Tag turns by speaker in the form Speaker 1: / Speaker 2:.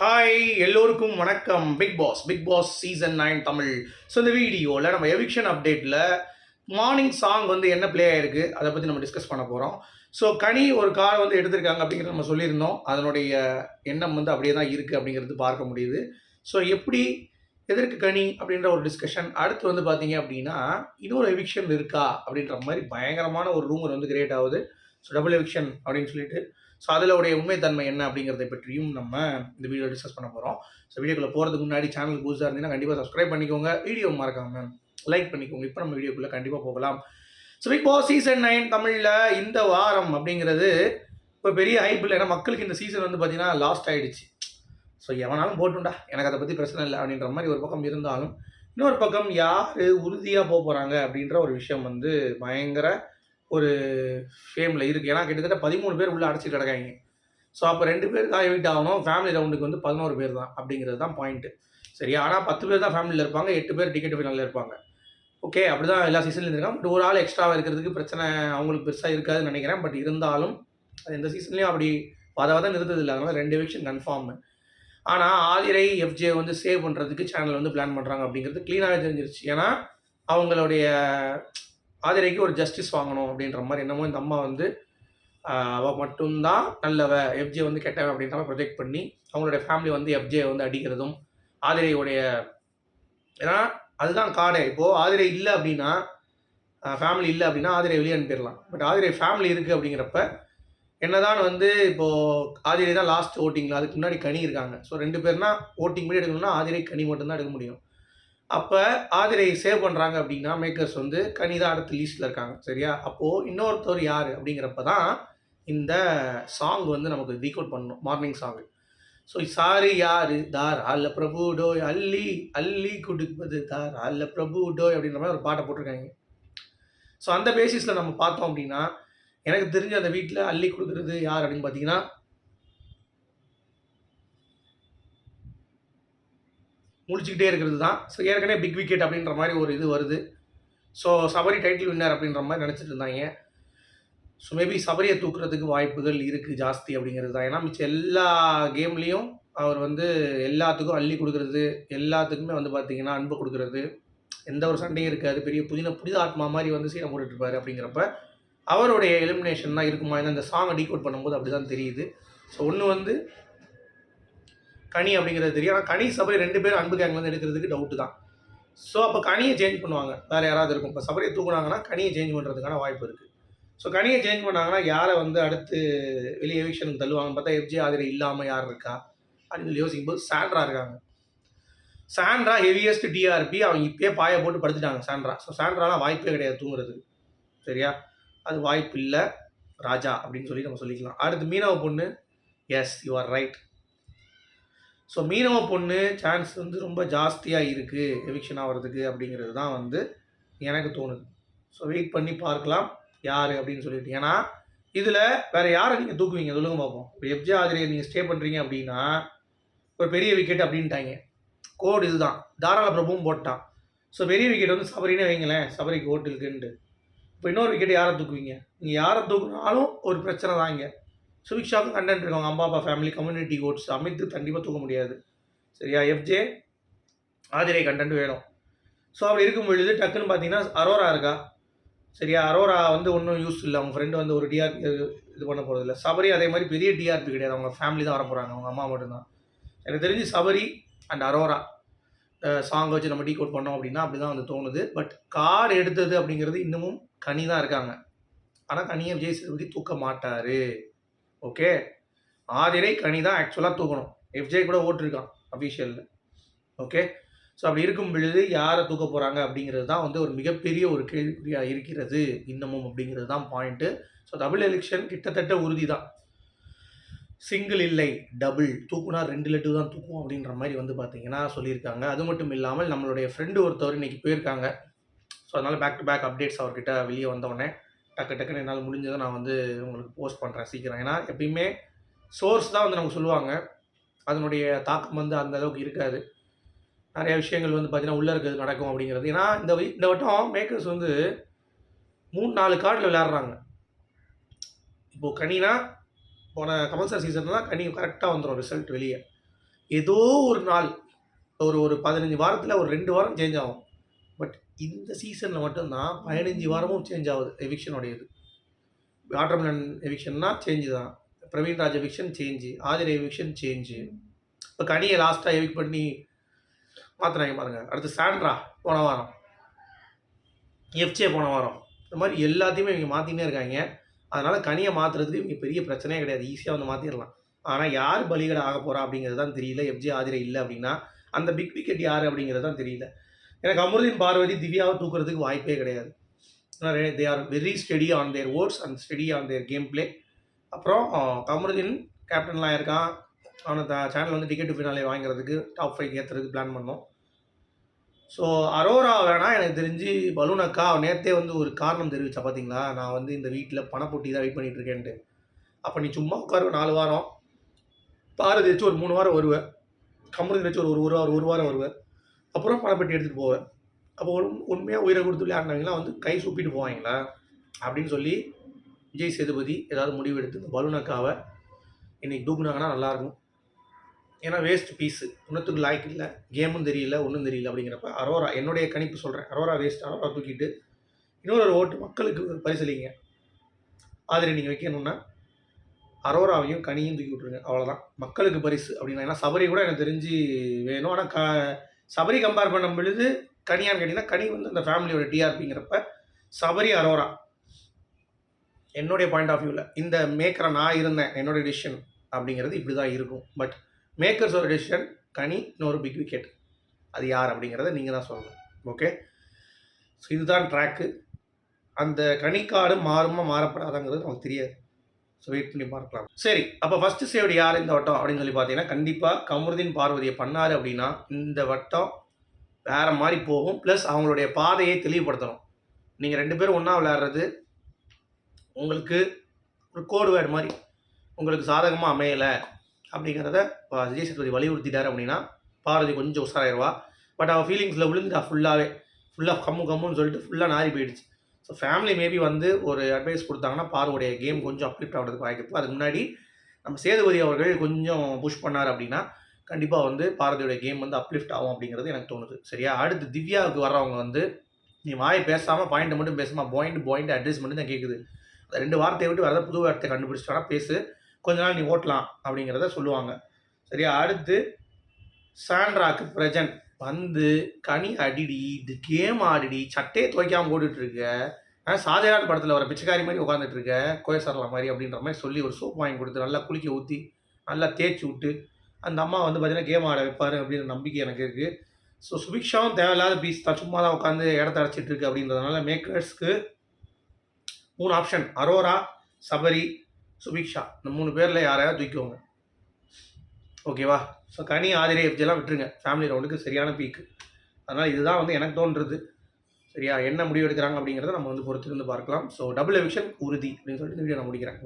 Speaker 1: Hi எல்லோருக்கும் வணக்கம். Big Boss Big Boss season nine Tamil. So இந்த வீடியோவில் நம்ம எவிக்ஷன் அப்டேட்டில் மார்னிங் சாங் வந்து என்ன ப்ளே ஆயிருக்கு அதை பற்றி நம்ம டிஸ்கஸ் பண்ண போகிறோம் ஸோ கனி ஒரு கார் வந்து எடுத்திருக்காங்க அப்படிங்கிறத நம்ம சொல்லியிருந்தோம். அதனுடைய எண்ணம் வந்து அப்படியே தான் இருக்குது அப்படிங்கிறது பார்க்க முடியுது. ஸோ எப்படி எதற்கு கனி அப்படின்ற ஒரு டிஸ்கஷன் அடுத்து வந்து பார்த்தீங்க அப்படின்னா இன்னொரு எவிக்ஷன் இருக்கா அப்படின்ற மாதிரி பயங்கரமான ஒரு ரூமர் வந்து கிரியேட் ஆகுது. ஸோ டபுள் எவிக்ஷன் அப்படின்னு சொல்லிட்டு ஸோ அதில் உடைய உண்மைத்தன்மை என்ன அப்படிங்கிறத பற்றியும் நம்ம இந்த வீடியோ டிஸ்கஸ் பண்ண போகிறோம் ஸோ வீடியோக்குள்ளே போகிறதுக்கு முன்னாடி சேனல் புதுசாக இருந்தீங்கன்னா கண்டிப்பாக சப்ஸ்கிரைப் பண்ணிக்கோங்க. வீடியோ மறக்காம லைக் பண்ணிக்கோங்க. இப்போ நம்ம வீடியோக்குள்ளே கண்டிப்பாக போகலாம். So Big Boss season nine தமிழில் இந்த வாரம் அப்படிங்கிறது இப்போ பெரிய ஹைப் இல்லை. ஏன்னா மக்களுக்கு இந்த சீசன் வந்து பார்த்தீங்கன்னா லாஸ்ட் ஆகிடுச்சு ஸோ எவனாலும் போட்டுண்டா. எனக்கு அதை பற்றி பிரச்சனை இல்லை அப்படின்ற மாதிரி ஒரு பக்கம் இருந்தாலும் இன்னொரு பக்கம் யார் உறுதியாக போக போகிறாங்க அப்படின்ற ஒரு விஷயம் வந்து பயங்கர ஒரு ஃபேமில் இருக்குது ஏன்னா கிட்டத்தட்ட பதிமூணு பேர் உள்ளே அடைச்சி கிடக்காங்க. ஸோ அப்போ ரெண்டு பேர் தான் எவிட் ஆகணும். ஃபேமிலி ரவுண்டுக்கு வந்து பதினோரு பேர் தான் அப்படிங்கிறது தான் பாயிண்ட்டு சரியா ஆனால் பத்து பேர் தான் ஃபேமிலியில் இருப்பாங்க. எட்டு பேர் டிக்கெட் ஃபைனலில் இருப்பாங்க. ஓகே அப்படி தான் எல்லா சீசன்லையும் இருக்காங்க பட் ஒரு ஆள் எக்ஸ்ட்ராவாக இருக்கிறதுக்கு பிரச்சனை அவங்களுக்கு பெருசாக இருக்காதுன்னு நினைக்கிறேன். பட் இருந்தாலும் அது எந்த சீசன்லேயும் அப்படி பதவாக நிறுத்தது இல்லை. அதனால் ரெண்டு விஷயம் கன்ஃபார்மு ஆனால் ஆதிரை எஃப்ஜே வந்து சேவ் பண்ணுறதுக்கு சேனல் வந்து பிளான் பண்ணுறாங்க அப்படிங்கிறது க்ளீனாகவே தெரிஞ்சிருச்சு. ஏன்னா அவங்களுடைய ஆதிரைக்கு ஒரு ஜஸ்டிஸ் வாங்கணும் அப்படின்ற மாதிரி என்னமோ இந்த அம்மா வந்து அவள் அவ மட்டும்தான் நல்லவ எஃப்ஜே வந்து கெட்டவன் அப்படின்ற மாதிரி ப்ரொஜெக்ட் பண்ணி அவங்களுடைய ஃபேமிலி வந்து எஃப்ஜே வந்து அடிக்கிறதும் ஆதிரையுடைய ஏன்னா அதுதான் காடை. இப்போது ஆதிரை இல்லை அப்படின்னா ஃபேமிலி இல்லை அப்படின்னா ஆதிரை வெளியே அனுப்பிடலாம். பட் ஆதிரை ஃபேமிலி இருக்குது அப்படிங்கிறப்ப என்னதான் வந்து இப்போது ஆதிரை தான் லாஸ்ட் ஓட்டிங்கில் அதுக்கு முன்னாடி கனி இருக்காங்க. ஸோ ரெண்டு பேர்னா ஓட்டிங் படி எடுக்கணும்னா ஆதிரை கனி மட்டும்தான் எடுக்க முடியும். அப்போ ஆதிரையை சேவ் பண்ணுறாங்க அப்படின்னா மேக்கர்ஸ் வந்து கனி அடுத்த லீஸ்ட்டில் இருக்காங்க சரியா? அப்போது இன்னொருத்தர் யார் அப்படிங்கிறப்ப தான் இந்த சாங் வந்து நமக்கு ரீகோட் பண்ணணும் மார்னிங் சாங் ஸோ சாரி யார்? தார் அல்ல பிரபு டோய் அள்ளி அள்ளி கொடுப்பது தார் அல்ல பிரபு டோய் அப்படின்ற மாதிரி ஒரு பாட்டை போட்டிருக்காங்க. ஸோ அந்த பேசிஸில் நம்ம பார்த்தோம் அப்படின்னா எனக்கு தெரிஞ்ச அந்த வீட்டில் அள்ளி கொடுக்குறது யார் அப்படின்னு பார்த்தீங்கன்னா முழிச்சிக்கிட்டே இருக்கிறது தான். ஸோ ஏற்கனவே பிக் விக்கெட் அப்படின்ற மாதிரி ஒரு இது வருது. ஸோ சபரி டைட்டில் வின்னர் அப்படின்ற மாதிரி நினச்சிட்டு இருந்தாங்க. ஸோ மேபி சபரியை தூக்குறதுக்கு வாய்ப்புகள் இருக்குது ஜாஸ்தி அப்படிங்கிறது தான். ஏன்னா மிச்சம் எல்லா கேம்லேயும் அவர் வந்து எல்லாத்துக்கும் அள்ளி கொடுக்குறது எல்லாத்துக்குமே வந்து பார்த்திங்கன்னா அன்பு கொடுக்குறது. எந்த ஒரு சண்டையும் இருக்காது. பெரிய புதின புதித ஆத்மா மாதிரி வந்து சீனை போட்டுட்ருப்பார் அப்படிங்கிறப்ப அவருடைய எலிமினேஷன் தான் இருக்குமா? ஏன்னா இந்த சாங்கை டீகோட் பண்ணும்போது அப்படி தான் தெரியுது. ஸோ ஒன்று வந்து கனி அப்படிங்கிறது தெரியும். ஆனால் கனி சபரி ரெண்டு பேரும் அன்பு கேங்லேருந்து எடுக்கிறதுக்கு டவுட்டு தான். ஸோ அப்போ கனியை சேஞ்ச் பண்ணுவாங்க. வேறு யாராவது இருக்கும். இப்போ சபரியை தூக்குனாங்கன்னா கனியை சேஞ்ச் பண்ணுறதுக்கான வாய்ப்பு இருக்குது ஸோ கனியை சேஞ்ச் பண்ணாங்கன்னா யாரை வந்து அடுத்து வெளியே எவிக்ஷனுக்கு தள்ளுவாங்கன்னு பார்த்தா எஃப்ஜே ஆதிரை இல்லாமல் யார் இருக்கா? அப்படின்னு சொல்லி யோசிக்கும்போது சாண்ட்ரா இருக்காங்க. சாண்ட்ரா ஹெவியஸ்ட் டிஆர்பி அவங்க இப்பயே பாய போட்டு படுத்துட்டாங்க சாண்ட்ரா. ஸோ சாண்ட்ராலாம் வாய்ப்பே கிடையாது தூங்குறதுக்கு. சரியா? அது வாய்ப்பு இல்லை ராஜா அப்படின்னு சொல்லி நம்ம சொல்லிக்கலாம். அடுத்து மீனவ பொண்ணு. Yes you are right so மீனவ பொண்ணு சான்ஸ் வந்து ரொம்ப ஜாஸ்தியாக இருக்குது எவிக்ஷன் ஆகிறதுக்கு அப்படிங்கிறது தான் வந்து எனக்கு தோணுது. ஸோ வெயிட் பண்ணி பார்க்கலாம் யார் அப்படின்னு சொல்லிட்டு. ஏன்னா இதில் வேறு யாரை நீங்கள் தூக்குவீங்க? சொல்லுங்க பார்ப்போம் இப்போ எப்ஜே ஆதிரியை நீங்கள் ஸ்டே பண்ணுறீங்க அப்படின்னா ஒரு பெரிய விக்கெட் அப்படின்ட்டாங்க. கோடு இதுதான். தாராள பிரபுவும் போட்டான். ஸோ பெரிய விக்கெட் வந்து சபரினே வைங்களேன். சபரிக்கு ஓட்டு இருக்குன்ட்டு. இப்போ இன்னொரு விக்கெட் யாரை தூக்குவீங்க? நீங்கள் யாரை தூக்குனாலும் ஒரு பிரச்சனை தான் இங்கே சுபிக்ஷாவுக்கும் கண்டென்ட் இருக்காங்க. அம்மா அப்பா ஃபேமிலி கம்யூனிட்டி ஓட்ஸ் அமித்து கண்டிப்பாக தூக்க முடியாது. சரியா? எஃப்ஜே ஆதிரை கண்டென்ட் வேணும். ஸோ அப்படி இருக்கும் பொழுது டக்குன்னு பார்த்தீங்கன்னா அரோரா இருக்கா? சரியா? அரோரா வந்து ஒன்றும் யூஸ் இல்லை. அவங்க ஃப்ரெண்டு வந்து ஒரு டிஆர்பி இது பண்ண போகிறது இல்லை. சபரி அதே மாதிரி பெரிய டிஆர்பி கிடையாது. அவங்க ஃபேமிலி தான் வர போகிறாங்க அவங்க அம்மா மட்டும்தான். எனக்கு தெரிஞ்சு சபரி அண்ட் அரோரா சாங் வச்சு நம்ம டீகோட் பண்ணோம் அப்படின்னா அப்படி தான் வந்து தோணுது. பட் கார்டு எடுத்தது அப்படிங்கிறது இன்னமும் கனி தான் இருக்காங்க. ஆனால் கனியை விஜய் சேதுபதி தூக்க மாட்டார். ஓகே ஆதிரை கனி தான் ஆக்சுவலாக தூக்கணும். எஃப்ஜே கூட ஓட்டிருக்கான் அஃபீஷியலில் ஓகே ஸோ அப்படி இருக்கும் பொழுது யாரை தூக்க போகிறாங்க அப்படிங்கிறது தான் வந்து ஒரு மிகப்பெரிய ஒரு கேள்வியாக இருக்கிறது இன்னமும் அப்படிங்கிறது தான் பாயிண்ட்டு ஸோ டபுள் எலெக்ஷன் கிட்டத்தட்ட உறுதி தான் சிங்கிள் இல்லை டபுள் தூக்குனா ரெண்டு லட்டு தான் தூக்கும் அப்படின்ற மாதிரி வந்து பார்த்தீங்கன்னா சொல்லியிருக்காங்க. அது மட்டும் இல்லாமல் நம்மளுடைய ஃப்ரெண்டு ஒருத்தவர் இன்னைக்கு போயிருக்காங்க. ஸோ அதனால் பேக் டு பேக் அப்டேட்ஸ் அவர்கிட்ட வெளியே வந்தோடனே டக்கு டக்குன்னு என்னால் முடிஞ்சதை நான் வந்து உங்களுக்கு போஸ்ட் பண்ணுறேன் சீக்கிரம். ஏன்னா எப்பயுமே சோர்ஸ் தான் வந்து நமக்கு சொல்லுவாங்க. அதனுடைய தாக்கம் வந்து அந்த அளவுக்கு இருக்காது. நிறைய விஷயங்கள் வந்து பார்த்தீங்கன்னா உள்ளே இருக்கிறது நடக்கும் அப்படிங்கிறது. ஏன்னா இந்த இந்த வட்டம் மேக்கர்ஸ் வந்து மூணு நாலு கார்டில் விளையாடுறாங்க. இப்போது கனினா போன கமல்சார் சீசன்லாம் கனி கரெக்டாக வந்துடும் ரிசல்ட் வெளியே. ஏதோ ஒரு நாள் ஒரு ஒரு பதினஞ்சு வாரத்தில் ஒரு ரெண்டு வாரம் சேஞ்ச் ஆகும். இந்த சீசனில் மட்டும்தான் பதினஞ்சு வாரமும் சேஞ்ச் ஆகுது எவிக்ஷனுடையது வாட்டர்மெலன் எவிக்ஷன்னா சேஞ்சு தான். Praveen Raj eviction change Aadhirai eviction change இப்போ கனியை லாஸ்ட்டாக எவிக் பண்ணி மாற்றினாங்க பாருங்கள் அடுத்து சாண்ட்ரா போன வாரம். எஃப்ஜே போன வாரம். இந்த மாதிரி எல்லாத்தையுமே இவங்க மாற்றினே இருக்காங்க. அதனால் கனியை மாற்றுறதுக்கு இவங்க பெரிய பிரச்சனையே கிடையாது. ஈஸியாக வந்து மாற்றிடலாம் ஆனால் யார் பலிகடை ஆக போகிறா அப்படிங்கிறது தான் தெரியல எஃப்ஜே ஆதிரை இல்லை அப்படின்னா அந்த பிக் விக்கெட் யார் அப்படிங்கிறது தான் தெரியல. எனக்கு அமருதீன் பார்வதி திவ்யாவை தூக்குறதுக்கு வாய்ப்பே கிடையாது. They are very steady on their oats and steady on their game play அப்புறம் கமருதீன் கேப்டன்லாம் இருக்கான் அவனை சேனல் வந்து டிக்கெட் ஃபினாலே வாங்குறதுக்கு டாப் ஃபைவ் ஏற்றுறதுக்கு பிளான் பண்ணோம். ஸோ அரோரா வேணால் எனக்கு தெரிஞ்சு பலூன் அக்கா அவன் நேற்றே வந்து ஒரு காரணம் தெரிவிச்சா பார்த்தீங்களா நான் வந்து இந்த வீட்டில் பணப்பொட்டி தான் வெயிட் பண்ணிட்டு இருக்கேன்ட்டு. அப்போ நீ சும்மா உட்காரு நாலு வாரம். பாரதி வச்சு ஒரு மூணு வாரம் வருவேன் கமருதீன் வச்சு ஒரு ஒரு வாரம் ஒரு வாரம் வருவேன் அப்புறம் பணப்பெட்டி எடுத்துகிட்டு போவேன். அப்போ உண் உண்மையாக உயிரை கொடுத்து விளையாடினவங்களாம் வந்து கை சூப்பிட்டு போவாங்களா? அப்படின்னு சொல்லி விஜய் சேதுபதி ஏதாவது முடிவு எடுத்து இந்த பலூனக்காவை இன்றைக்கி தூக்குனாங்கன்னா நல்லாயிருக்கும் ஏன்னா வேஸ்ட் பீஸு ஒன்றுத்துக்கு லாய்க்கு இல்லை கேமும் தெரியல ஒன்றும் தெரியல அப்படிங்கிறப்ப அரோரா என்னுடைய கணிப்பு சொல்கிறேன் அரோரா வேஸ்ட் அரோரா தூக்கிட்டு இன்னொரு ஓட்டு மக்களுக்கு பரிசலிங்க ஆதரவு நீங்கள் வைக்கணும்னா அரோராவையும் கனியும் தூக்கி விட்ருங்க அவ்வளோதான் மக்களுக்கு பரிசு அப்படின்னா ஏன்னா சபரி கூட எனக்கு தெரிஞ்சு வேணும். ஆனால் க சபரி கம்பேர் பண்ணும் பொழுது கனியான்னு கேட்டிங்கன்னா கனி வந்து அந்த ஃபேமிலியோட டிஆர்பிங்கிறப்ப சபரி அரோரா. என்னுடைய பாயிண்ட் ஆஃப் வியூவில் இந்த மேக்கரை நான் இருந்தேன் என்னோட டிசிஷன் அப்படிங்கிறது இப்படி தான் இருக்கும் பட் மேக்கர்ஸோட டிசிஷன் கனி இன்னொரு பிக் விக்கெட் அது யார் அப்படிங்கிறத நீங்கள் தான் சொல்லணும். ஓகே ஸோ இதுதான் ட்ராக்கு அந்த கனிக்காடு மாறுமா மாறப்படாதாங்கிறது நமக்கு தெரியாது. ஸோ வெயிட் பண்ணி பார்க்கலாம். சரி அப்போ ஃபஸ்ட்டு சேவடி யார் இந்த வட்டம் அப்படின்னு சொல்லி பார்த்தீங்கன்னா கண்டிப்பாக கமருதீன் பார்வதியை பண்ணார் அப்படின்னா இந்த வட்டம் வேறு மாதிரி போகும். ப்ளஸ் அவங்களுடைய பாதையை தெளிவுபடுத்தணும். நீங்கள் ரெண்டு பேரும் ஒன்றா விளையாடுறது உங்களுக்கு ஒரு கோடு வேர்டு மாதிரி உங்களுக்கு சாதகமாக அமையலை அப்படிங்கிறத விஜய் சேதுபதி வலியுறுத்திட்டார் அப்படின்னா பார்வதி கொஞ்சம் உஷாராயிருவா. பட் அவள் ஃபீலிங்ஸில் விழுந்துட்டா ஃபுல்லாகவே ஃபுல்லாக கம்மு கம்முன்னு சொல்லிட்டு ஃபுல்லாக நாரி போயிடுச்சு. ஸோ ஃபேமிலி மேபி வந்து ஒரு அட்வைஸ் கொடுத்தாங்கன்னா பார்வடைய கேம் கொஞ்சம் அப்லிஃப்ட் ஆகிறதுக்கு வாய்ப்பு அதுக்கு முன்னாடி நம்ம சேதுபதி அவர்கள் கொஞ்சம் புஷ் பண்ணார் அப்படின்னா கண்டிப்பாக வந்து பாரதியோட கேம் வந்து அப்லிஃப்ட் ஆகும் அப்படிங்கிறது எனக்கு தோணுது. சரியா? அடுத்து திவ்யாவுக்கு வர்றவங்க வந்து நீ வாய் பேசாமல் பாயிண்ட்டை மட்டும் பேசாமல் பாயிண்ட் பாயிண்ட் அட்ரஸ் மட்டும் தான் கேட்குது ரெண்டு வார்த்தையை விட்டு வரதை புது வார்த்தை கண்டுபிடிச்சிட்டானா பேசு. கொஞ்ச நாள் நீ ஓட்டலாம் அப்படிங்கிறத சொல்லுவாங்க. சரியா? அடுத்து சாண்ட்ராக்கு பிரஜன் வந்து கனி அடிடி இது கேம் ஆடிடி சட்டையை துவைக்காமல் போட்டுட்டு இருக்க ஷாஜகான் படத்தில் வர பிச்சைக்காரி மாதிரி உட்காந்துட்டு இருக்க கோயசரலா மாதிரி அப்படின்ற மாதிரி சொல்லி ஒரு சோப் வாங்கி கொடுத்து நல்லா குளிக்க ஊற்றி நல்லா தேய்ச்சி விட்டு அந்த அம்மா வந்து பார்த்தீங்கன்னா கேம் ஆட வைப்பார் அப்படின்ற நம்பிக்கை எனக்கு இருக்குது ஸோ சுபிக்ஷாவும் தேவையில்லாத பீஸ் தான். சும்மா தான் உட்காந்து இடத்த அடைச்சிட்டு இருக்கு அப்படின்றதுனால மேக்கர்ஸ்க்கு மூணு ஆப்ஷன் அரோரா சபரி சுபிக்ஷா. இந்த மூணு பேரில் யாரையாவது தூக்கிக்கோங்க. ஓகேவா? ஸோ கனி ஆதிரை எஃப்ஜெல்லாம் விட்டுருங்க. ஃபேமிலி ரவுண்டுக்கு சரியான பீக்கு அதனால் இதுதான் வந்து எனக்கு தோன்றுறது. சரியா? என்ன முடிவு எடுக்கிறாங்க அப்படிங்கிறத நம்ம வந்து பொறுத்திருந்து பார்க்கலாம். ஸோ டபுள் எவிக்ஷன் உறுதி அப்படின்னு சொல்லிட்டு இந்த வீடியோ நான் முடிக்கிறேன்.